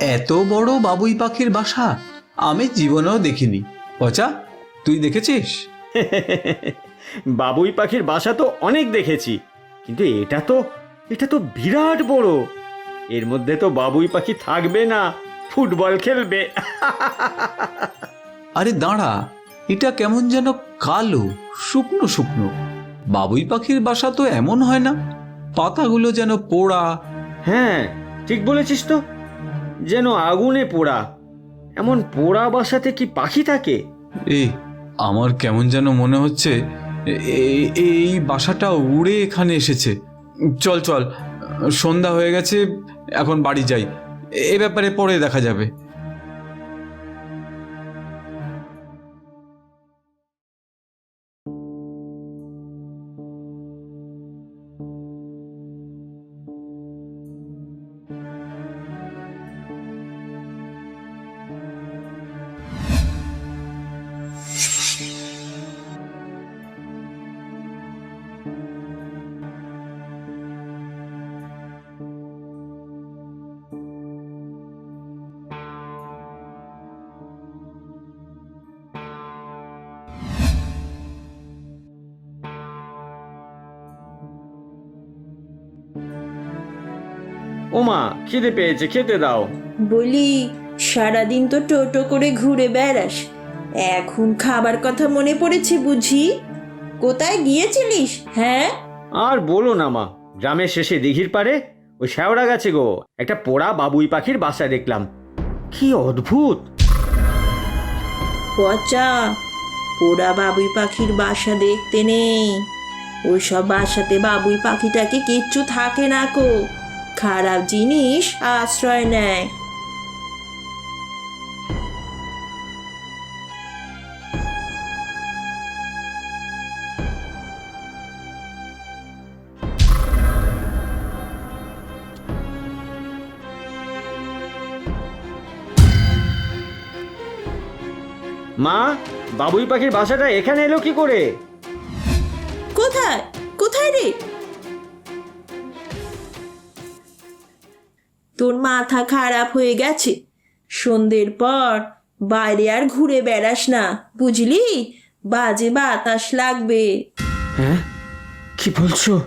এত বড় বাবুই পাখির বাসা আমি জীবনেও দেখিনি। পচা তুই দেখেছিস? বাবুই পাখির বাসা তো অনেক দেখেছি কিন্তু এটা তো এটা তো বিরাট বড়। এর মধ্যে তো বাবুই পাখি থাকবে না ফুটবল খেলবে। আরে দাঁড়া এটা কেমন যেন কালো শুকনো শুকনো। বাবুই পাখির বাসা তো এমন হয় না পাতাগুলো যেন পোড়া। হ্যাঁ ঠিক বলেছিস তো। যেন আগুনে পোড়া। এমন পোড়া বাসাতে কি পাখি থাকে? এই, আমার কেমন যেন মনে হচ্ছে এই বাসাটা উড়ে এখানে এসেছে। চল চল, সন্ধ্যা হয়ে গেছে, এখন বাড়ি যাই। এ ব্যাপারে পরে দেখা যাবে। ওমা খিদে পেয়েছে খেতে দাও। বলি সারাদিন তো টোটো করে ঘুরে বেড়াস। এখন খাবার কথা মনে পড়েছে বুঝি? কোথায় গিয়েছিলিস হ্যাঁ? আর বলো না মা গ্রামের শেষে দিঘির পারে ওই শ্যাওড়া গাছে গো একটা পোড়া বাবুই পাখির বাসা দেখলাম। কি অদ্ভুত! পচা পোড়া বাবুই পাখির বাসা দেখতে নেই। ওইসব বাসাতে বাবুই পাখিটাকে কিচ্ছু থাকে না কো খারাপ জিনিস আশ্রয় নেয়। মা বাবুই পাখির বাসাটা এখানে এলো কি করে? কোথায়? কোথায় রে? তোর মাথা খারাপ হয়ে গেছে। সন্ধ্যের পর বাইরে আর ঘুরে বেড়াস না, বুঝলি? বাজে বাতাস লাগবে। হ্যাঁ? কি বলছো?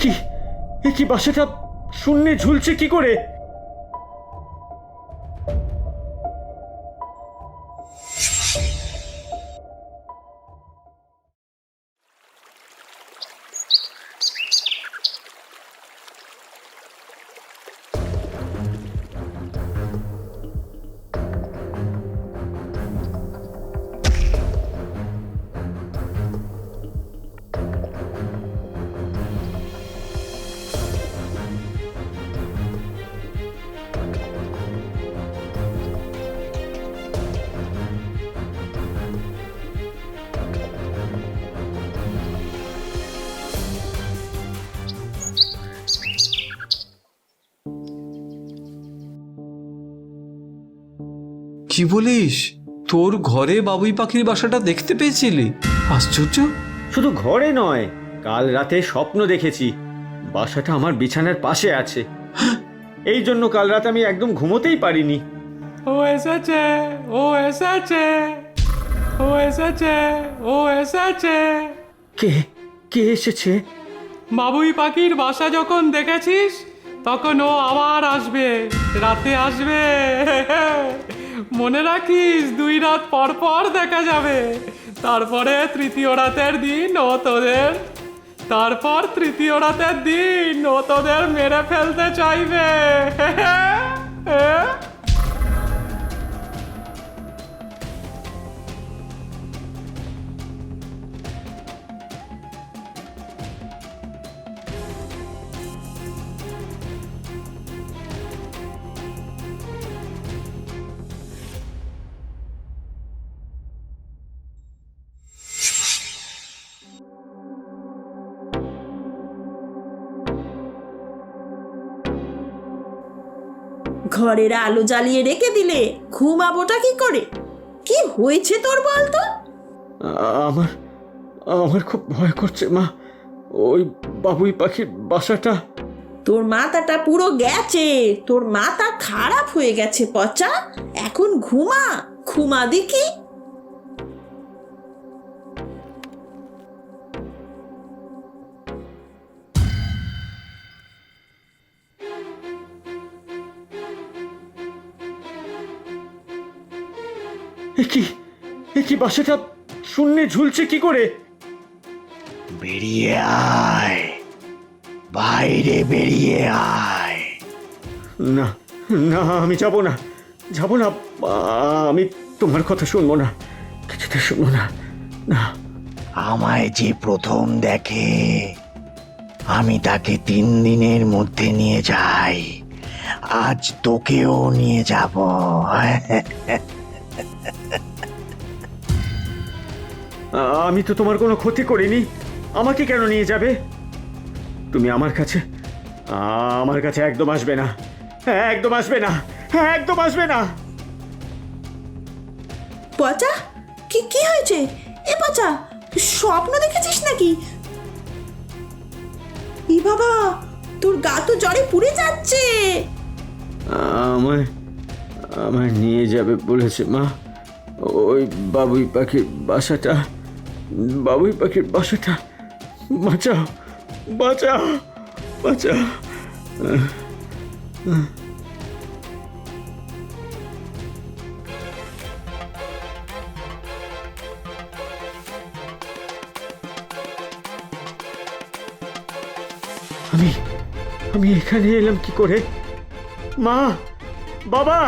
কি? কি বাসাটা শূন্যে ঝুলছে কি করে? কি বলিস? তোর ঘরে বাবুই পাখির বাসাটা দেখতে পেয়েছিলি? আশ্চর্য। শুধু ঘরে নয় কাল রাতে স্বপ্ন দেখেছি। বাসাটা আমার বিছানার পাশে আছে। এই জন্য কাল রাতে আমি একদম ঘুমোতেই পারিনি। ও এসেছে ও এসেছে ও এসেছে ও এসেছে। কে কে এসেছে? বাবুই পাখির বাসা যখন দেখেছিস তখন ও আবার আসবে রাতে আসবে। মনে রাখিস, দুই রাত পর পর দেখা যাবে। তারপরে তৃতীয় রাতের দিন ও তোদের, তারপর তৃতীয় রাতের দিন ও তোদের মেরে ফেলতে চাইবে। ঘরের আলো জ্বালিয়ে রেখে দিলে ঘুমাবোটা কি করে? কি হয়েছে তোর বলতো? আমার আমার খুব ভয় করছে মা। ওই বাবুই পাখির বাসাটা। তোর মাথাটা পুরো গেছে তোর মাথা খারাপ হয়ে গেছে পচা। এখন ঘুমা ঘুমা দেখি। কি? এ কি বাসাটা শূন্যে ঝুলছে কি করে? বেরিয়ে আয়। বাইরে বেরিয়ে আয়। না না আমি যাব না। যাব না আমি তোমার কথা শুনব না। কিছুতে শুনব না। না। আমায় যে প্রথম দেখে আমি তাকে তিন দিনের মধ্যে নিয়ে যাই। আজ তোকেও নিয়ে যাব। আমি তো তোমার কোনো ক্ষতি করিনি। আমাকে কেন নিয়ে যাবে? তুমি আমার কাছে আমার কাছে একদম আসবে না। একদম আসবে না। একদম আসবে না। পচা? কি কি হয়েছে? এ পচা স্বপ্ন দেখেছিস নাকি? ই বাবা তোর গা তো জ্বরে পুড়ে যাচ্ছে। আমায় আমায় নিয়ে যাবে বলেছে মা। ওই বাবুই পাখির বাসাটা। বাবুই পাখির বাসাটা বাঁচাও বাঁচাও বাঁচাও। আমি আমি এখানে এলাম কি করে? মা, বাবা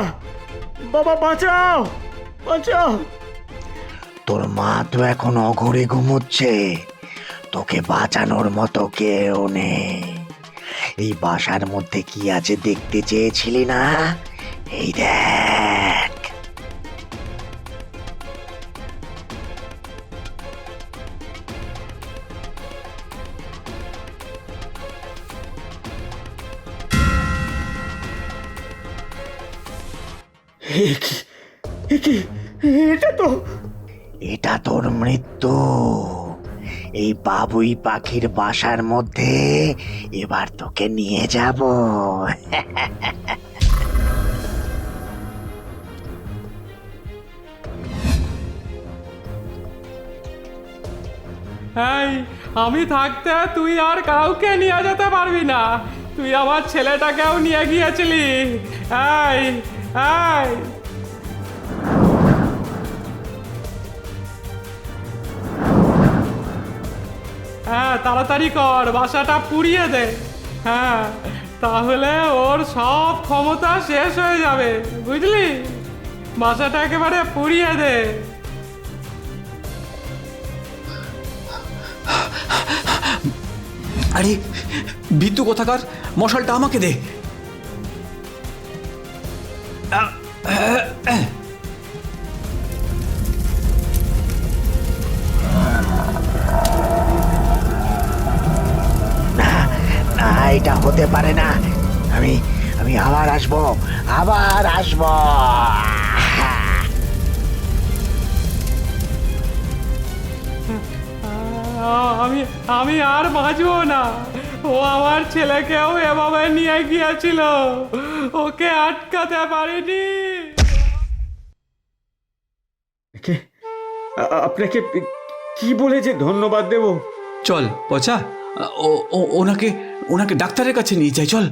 বাবা বাঁচাও বাঁচাও। তোর মা তো এখন অঘরে ঘুমোচ্ছে। তোকে বাঁচানোর মতো কেউ নেই। এই বাসার মধ্যে কি আছে দেখতে চেয়েছিলি না? এই দেখ। এ এই বাবুই পাখির বাসার মধ্যে এবার তোকে নিয়ে যাব। আমি থাকতে তুই আর কাউকে নিয়ে যেতে পারবি না। তুই আমার ছেলেটাকেও নিয়ে গিয়েছিলি। এই এই। হ্যাঁ তাড়াতাড়ি কর, বাসাটা পুড়িয়ে দে। হ্যাঁ তাহলে ওর সব ক্ষমতা শেষ হয়ে যাবে, বুঝলি? বাসাটা একেবারে পুড়িয়ে দে। আরে, বিদ্যু কোথাকার? মশালটা আমাকে দে। এটা হতে পারে না। আমি আমি আবার আসব আবার আসব। আমি আমি আর বাঁচবো না। ও আমার ছেলেকেও এভাবে নিয়ে গিয়েছিল। ওকে আটকাতে পারিনি। আপনাকে কি বলে যে ধন্যবাদ দেব? চল পচা। ওনাকে ওনাকে ডাক্তারের কাছে নিয়ে যাই চল।